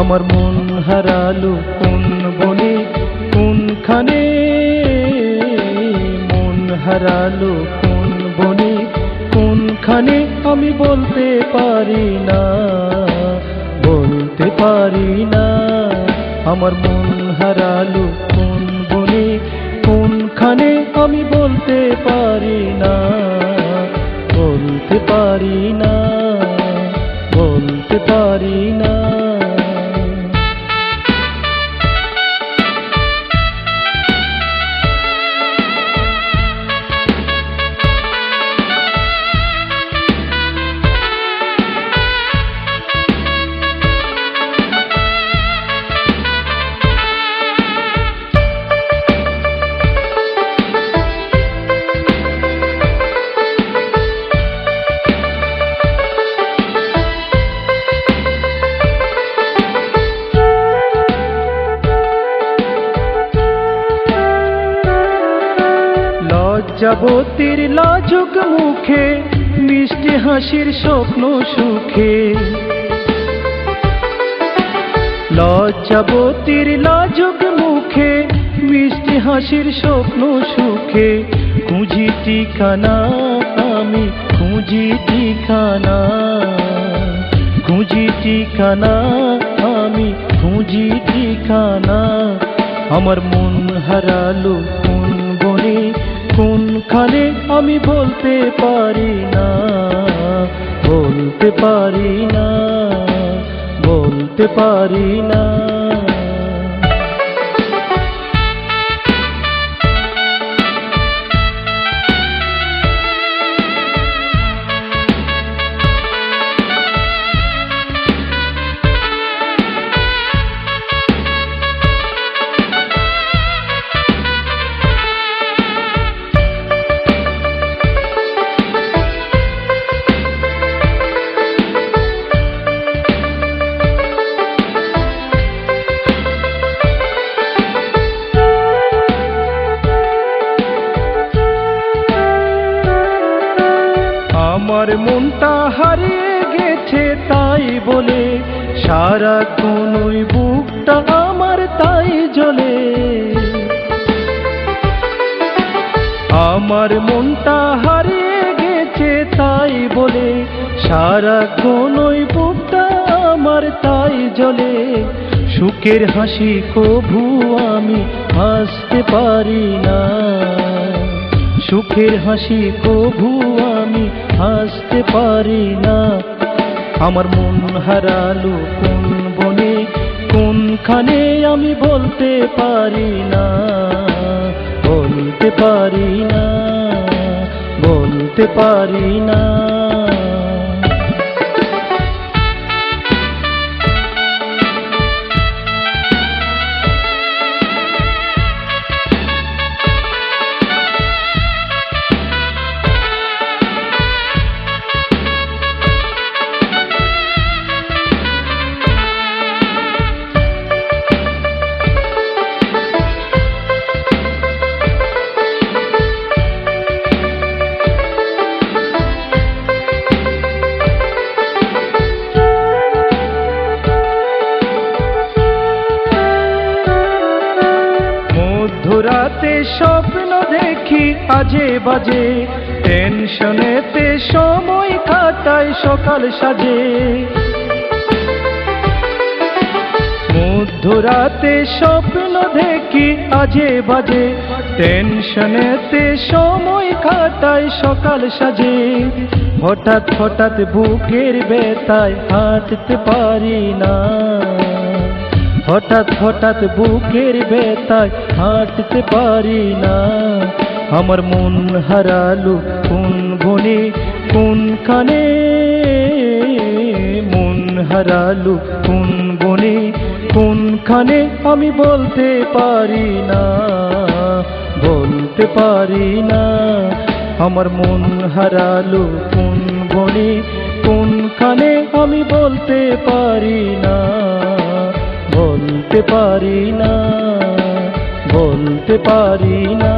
আমার মন হারালো কোন বনে? কোনখানে মন হারালো কোন বনে? কোনখানে আমি বলতে পারি না, বলতে পারি না। আমার মন হারালো কোন বনে? কোনখানে আমি বলতে পারি না, বলতে পারি না, বলতে পারি না। লজ্জাবতীর লাজুক মুখে, মিষ্টি হাসির স্বপ্ন সুখে। লজ্জাবতীর লাজুক মুখে, মিষ্টি হাসির স্বপ্ন সুখে। খুঁজি ঠিকানা, আমি খুঁজি ঠিকানা। খুঁজি ঠিকানা, আমি খুঁজি ঠিকানা। আমার মন হারালো কোনখানে আমি বলতে পারি না বলতে পারি না বলতে পারি না। আমার মনটা হারিয়ে গেছে তাই বলে সারা কোনই বুকটা আমার তাই জ্বলে। আমার মনটা হারিয়ে গেছে তাই বলে সারা কোনই বুকটা আমার তাই জ্বলে। সুখের হাসি কভু আমি হাসতে পারি না। সুখের হাসি কভু আমি হাসতে পারি না। আমার মন হারালো কোন বনে, কোনখানে আমি বলতে পারি না। বলতে পারি না, বলতে পারি না। মধ্যরাতে স্বপ্ন দেখি, আজে বাজে। টেনশনেতে সময় কাটায় সকাল সাজে। মধ্যরাতে স্বপ্ন দেখি, আজে বাজে। টেনশনেতে সময় কাটায় সকাল সাজে। হঠাৎ হঠাৎ বুকের বেতায় হাঁটতে পারি না। হঠাৎ হঠাৎ বুকের বেতায় হাঁটতে পারি না। আমার মন হারালো কোন বনে কোনখানে মন হারালো কোন বনে কোনখানে আমি বলতে পারি না, বলতে পারি না। আমার মন হারালো কোন বনে কোনখানে আমি বলতে পারি বলতে পারি না বলতে পারি না।